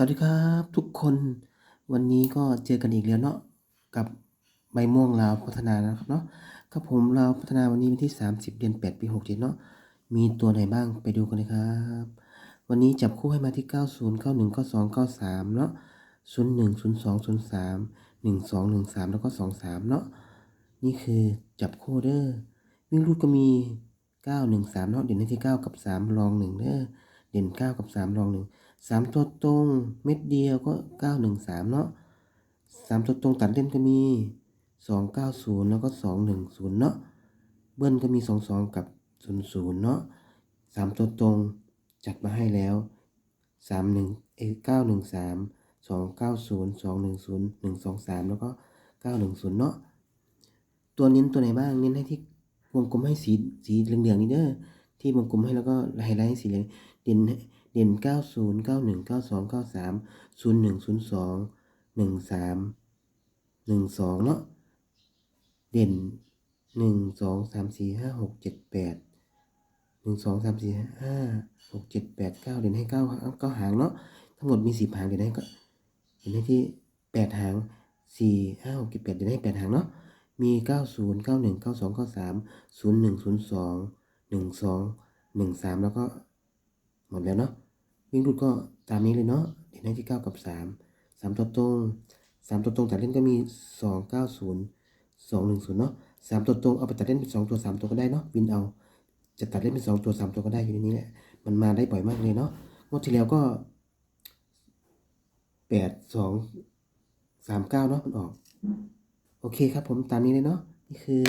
วัสดีครับทุกคนวันนี้ก็เจอกันอีกแล้วเนาะกับใบม่วงลาวพัฒนานะครับเนาะครับผมลาวพัฒนาวันนี้วันที่ 30 เดือน 8 ปี67เนาะมีตัวไหนบ้างไปดูกันเลยครับ วันนี้จับคู่ให้มาที่ 90 91 92 93เนาะ01 02 03 12 13 แล้วก็ 23 เนาะนี่คือจับคู่เด้อวิ่งรูดก็มี 913เนาะเด่นให้ที่ 9 กับ 3 รอง1เด้อ เด่น9กับ3รอง1สามตัวตรงเม็ดเดียวก็เก้าหนึ่งสามเนาะสามตัวตรงตัดเล่นก็มีสองเก้าศูนย์แล้วก็สองหนึ่งศูนย์เนาะเบิ้ลก็มีสองสองกับศูนย์ศูนย์เนาะสามตัวตรงจัดมาให้แล้วสามหนึ่งเอเก้าหนึ่งสามสองเก้าศูนย์สองหนึ่งศูนย์หนึ่งสองสามแล้วก็เก้าหนึ่งศูนย์เนาะตัวเน้นตัวไหนบ้างเน้นให้ที่วงกลมให้สีสีเหลืองๆนี่เด้อที่วงกลมให้แล้วก็ไฮไลท์ให้สีเหลือง เด่นเด่นเก้าศูนย์เก้าหนึ่งเก้าสองเก้าสามศูนย์หนึ่งศูนย์สองหนึ่งสามหนึ่งสองเนาะเด่นหนึ่งสองสามสี่ห้าหกเจ็ดแปดหนึ่งสองสามสี่ห้าหกเจ็ดแปดเก้าเด่นให้เก้าเก้าหางเนาะทั้งหมดมีสิบหางเด่นให้ก็เด่นให้ที่แปดหางสี่ห้าหกเจ็ดแปดเด่นให้แปดหางเนาะมีเก้าศูนย์เก้าหนึ่งเก้าสองเก้าสามศูนย์หนึ่งศูนย์สองหนึ่งสองหนึ่งสามแล้วก็ หมดแล้วเนาะวิ่งรูดก็ตามนี้เลยเนาะเด่นให้ที่เก้ากับสามสามตัวตรงสามตัวตรงตัดเล่นก็มีสองเก้าศูนย์สองหนึ่งศูนย์เนาะสามตัวตรงเอาไปตัดเล่นเป็นสองตัวสามตัวก็ได้เนาะวินเอา จะตัดเล่นเป็นสองตัวสามตัวก็ได้อยู่ในนี้แหละมันมาได้บ่อยมากเลยเนาะงวดที่แล้วก็แปดสองสามเก้าเนาะมันออก โอเคครับผมตามนี้เลยเนาะนี่คือ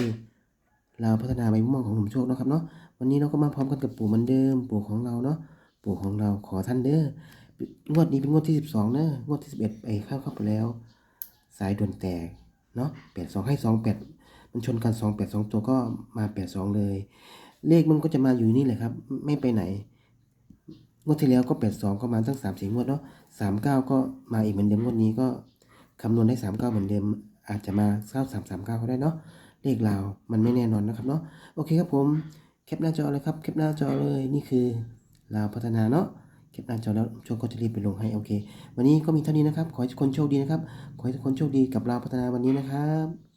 เราพัฒนาใบม่วงของหนุ่มโชคนะครับเนาะวันนี้เราก็มาพร้อมกันกับปู่เหมือนเดิมปู่ของเราเนาะ ปู่ของเราขอท่านเด้องวดนี้เป็นงวดที่สิบสองเนอะงวดที่สิบเอ็ดไปเข้าเข้าไปแล้ว สายด่วนแตกเนาะแปดสองให้สองแปดมันชนกันสองแปดสองตัวก็มาแปดสองเลย เลขมันก็จะมาอยู่นี่แหละครับ ไม่ไปไหนงวดที่แล้วก็แปดสองก็มาตั้งสามสี่งวดเนาะสามเก้าก็มาอีกเหมือนเดิมงวดนี้ก็คำนวณได้สามเก้าเหมือนเดิม อาจจะมาเก้าสามสามเก้าก็ได้เนาะเลขลาวมันไม่แน่นอนนะครับเนาะโอเคครับผมแคปหน้าจอเลยครับแคปหน้าจอเลยนี่คือ ลาวพัฒนาเนาะแคปหน้าจอแล้วโชคก็จะรีบไปลงให้โอเค วันนี้ก็มีเท่านี้นะครับ ขอให้ทุกคนโชคดีนะครับ ขอให้ทุกคนโชคดีกับลาวพัฒนาวันนี้นะครับ